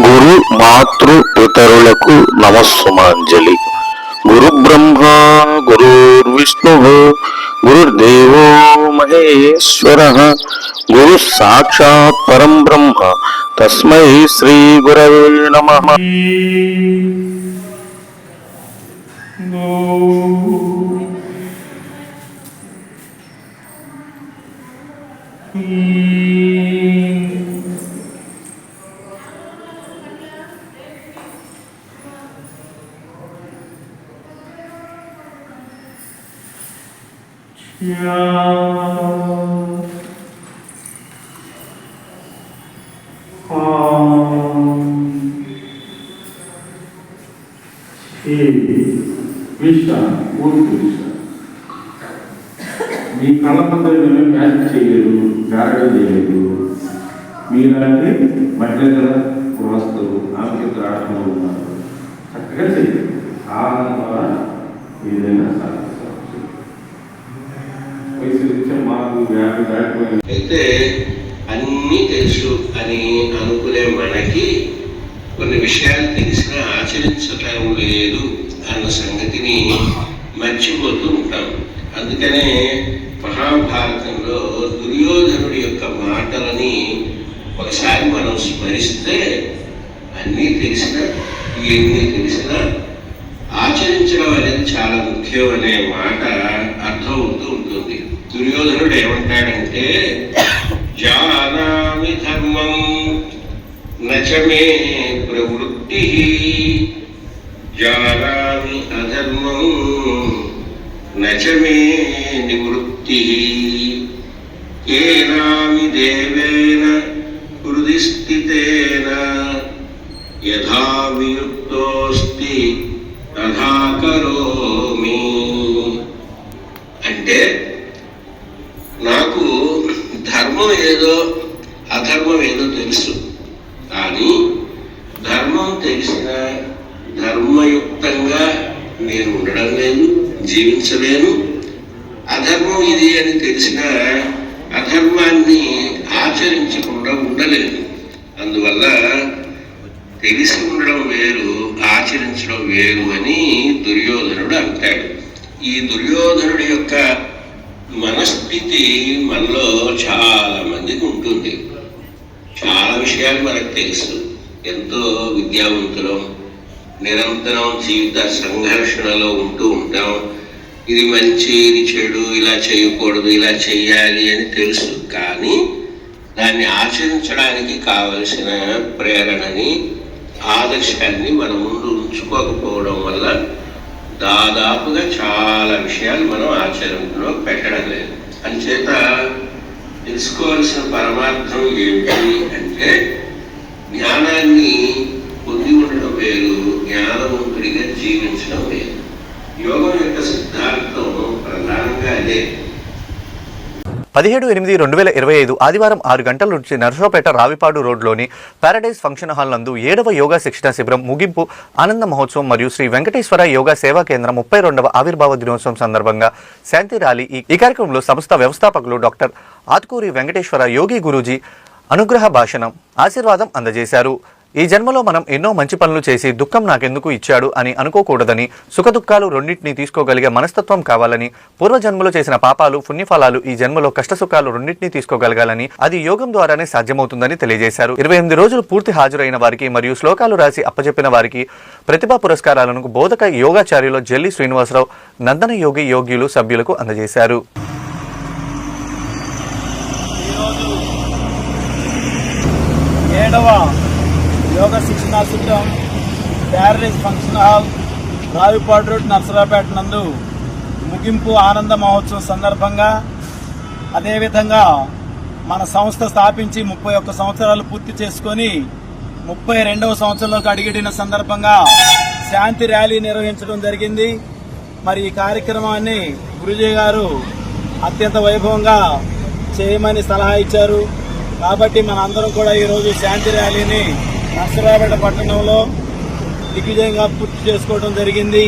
గురు మాతృ పితరులకు నమస్సుమాంజలి. గురు బ్రహ్మ గురుర్విష్ణు గురుర్దేవో మహేశ్వర. గురు సాక్షాత్ పరం బ్రహ్మ తస్మై శ్రీ గురవే నమ. మీ కళ్ళ ముందర మ్యాచ్ చేయలేదు. గారడం చేయలేదు మీలాంటి మహిళల గృహస్థులు ఆమెకి ఆటంలో ఉన్నారు చక్కగా చేయాలి ఏదైనా సాధించవచ్చు అయితే అన్నీ తెలుసు అని అనుకునే మనకి కొన్ని విషయాలు తెలిసినా ఆచరించటం లేదు అన్న సంగతిని మర్చిపోతూ ఉంటాం. అందుకనే మహాభారతంలో దుర్యోధనుడి యొక్క మాటలని ఒకసారి మనం స్మరిస్తే అన్నీ తెలిసినా ఎన్ని తెలిసినా ఆచరించడం అనేది చాలా ముఖ్యం అనే మాట అర్థం అవుతూ ఉంటుంది. దుర్యోధనుడు ఏమంటాడంటే జానామి ధర్మం నచమే ప్రవృత్తి. జానామి అధర్మం నచమే నివృత్తి. ఏనామి దేవేన హృది స్థితేన యథా వియుక్తోస్తి తథా కరోమి. నాకు ధర్మం ఏదో అధర్మం ఏదో తెలుసు. కానీ ధర్మం తెలిసిన ధర్మయుక్తంగా నేను ఉండడం లేదు జీవించలేను. అధర్మం ఇది అని తెలిసిన అధర్మాన్ని ఆచరించకుండా ఉండలేను. అందువల్ల తెలిసి ఉండడం వేరు ఆచరించడం వేరు అని దుర్యోధనుడు అంటాడు. ఈ దుర్యోధనుడి యొక్క మనస్థితి మనలో చాలా మందికి ఉంటుంది. చాలా విషయాలు మనకు తెలుసు. ఎంతో విద్యావంతులం నిరంతరం జీవిత సంఘర్షణలో ఉంటూ ఉంటాం. ఇది మంచి ఇది చెడు ఇలా చేయకూడదు ఇలా చేయాలి అని తెలుసు. కానీ దాన్ని ఆచరించడానికి కావలసిన ప్రేరణని ఆదర్శాన్ని మన ముందు ఉంచుకోకపోవడం వల్ల దాదాపుగా చాలా విషయాలు మనం ఆచరణలో పెట్టడం లేదు. అంచేత తెలుసుకోవాల్సిన పరమార్థం ఏమిటి అంటే జ్ఞానాన్ని పొంది ఉండడం వేరు జ్ఞానవంతుడిగా జీవించడం వేరు యోగం యొక్క సిద్ధాంతం ప్రధానంగా అదే పదిహేడు ఎనిమిది రెండు వేల ఇరవై ఐదు ఆదివారం ఆరు గంటల నుంచి నర్సరావుపేట రావిపాడు రోడ్లోని పారడైజ్ ఫంక్షన్ హాల్ నందు ఏడవ యోగా శిక్షణ శిబిరం ముగింపు ఆనంద మహోత్సవం మరియు శ్రీ వెంకటేశ్వర యోగా సేవా కేంద్రం ముప్పై రెండవ ఆవిర్భావ దినోత్సవం సందర్భంగా శాంతి ర్యాలీ ఈ కార్యక్రమంలో సంస్థ వ్యవస్థాపకులు డాక్టర్ ఆత్కూరి వెంకటేశ్వర యోగి గురూజీ అనుగ్రహ భాషణం ఆశీర్వాదం అందజేశారు. ఈ జన్మలో మనం ఎన్నో మంచి పనులు చేసి దుఃఖం నాకెందుకు ఇచ్చాడు అని అనుకోకూడదని సుఖదుఖాలు రెండింటినీ తీసుకోగలిగే మనస్తత్వం కావాలని పూర్వజన్మలో చేసిన పాపాలు పుణ్యఫలాలు ఈ జన్మలో కష్టసుఖాలు రెండింటినీ తీసుకోగలగాలని అది యోగం ద్వారానే సాధ్యమవుతుందని తెలియజేశారు. ఇరవై ఎనిమిది రోజులు పూర్తి హాజరైన వారికి మరియు శ్లోకాలు రాసి అప్పచెప్పిన వారికి ప్రతిభా పురస్కారాలను బోధక యోగాచార్యులు జల్లి శ్రీనివాసరావు నందన యోగి యోగ్యులు సభ్యులకు అందజేశారు. ఏడవ యోగ శిక్షణా శిబిరం paradise function hall Ravipadu road Narasaraopet నందు ముగింపు ఆనంద మహోత్సవం సందర్భంగా అదేవిధంగా మన సంస్థ స్థాపించి ముప్పై ఒక్క సంవత్సరాలు పూర్తి చేసుకొని ముప్పై రెండవ సంవత్సరంలోకి అడిగిడిన సందర్భంగా శాంతి ర్యాలీ నిర్వహించడం జరిగింది. మరి ఈ కార్యక్రమాన్ని గురుజీ గారు అత్యంత వైభవంగా చేయమని సలహా ఇచ్చారు. కాబట్టి మనందరం కూడా ఈరోజు శాంతి ర్యాలీని నర్సరాపేట పట్టణంలో దిగ్విజయంగా పూర్తి చేసుకోవడం జరిగింది.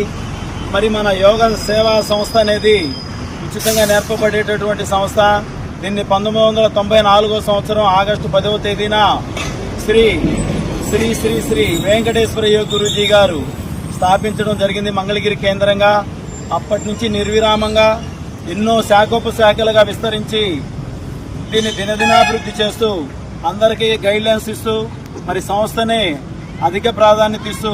మరి మన యోగ సేవా సంస్థ అనేది ఉచితంగా నేర్పబడేటటువంటి సంస్థ. దీన్ని పంతొమ్మిది వందల తొంభై నాలుగో సంవత్సరం ఆగస్టు పదవ తేదీన శ్రీ శ్రీ శ్రీ శ్రీ వెంకటేశ్వర యోగ గురూజీ గారు స్థాపించడం జరిగింది మంగళగిరి కేంద్రంగా. అప్పటి నుంచి నిర్విరామంగా ఎన్నో శాఖోపశాఖలుగా విస్తరించి దీన్ని దినదినాభివృద్ధి చేస్తూ అందరికీ గైడ్లైన్స్ ఇస్తూ మరి సంస్థని అధిక ప్రాధాన్యత ఇస్తూ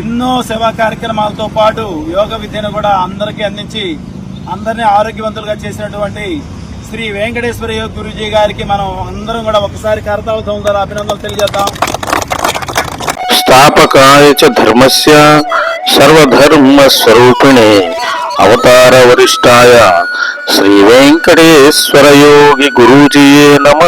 ఎన్నో సేవా కార్యక్రమాలతో పాటు యోగ విద్యను కూడా అందరికీ అందించి అందరినీ ఆరోగ్యవంతులుగా చేసినటువంటి శ్రీ వెంకటేశ్వర యోగ గురుజీ గారికి మనం అందరం కూడా ఒకసారి కరతాళ ద్వారా అభినందనలు తెలియజేద్దాం. స్థాపకాయ చ ధర్మస్య సర్వధర్మ స్వరూపిణి అవతార వరిష్టాయ శ్రీ వెంకటేశ్వర యోగి గురూజీయే నమ.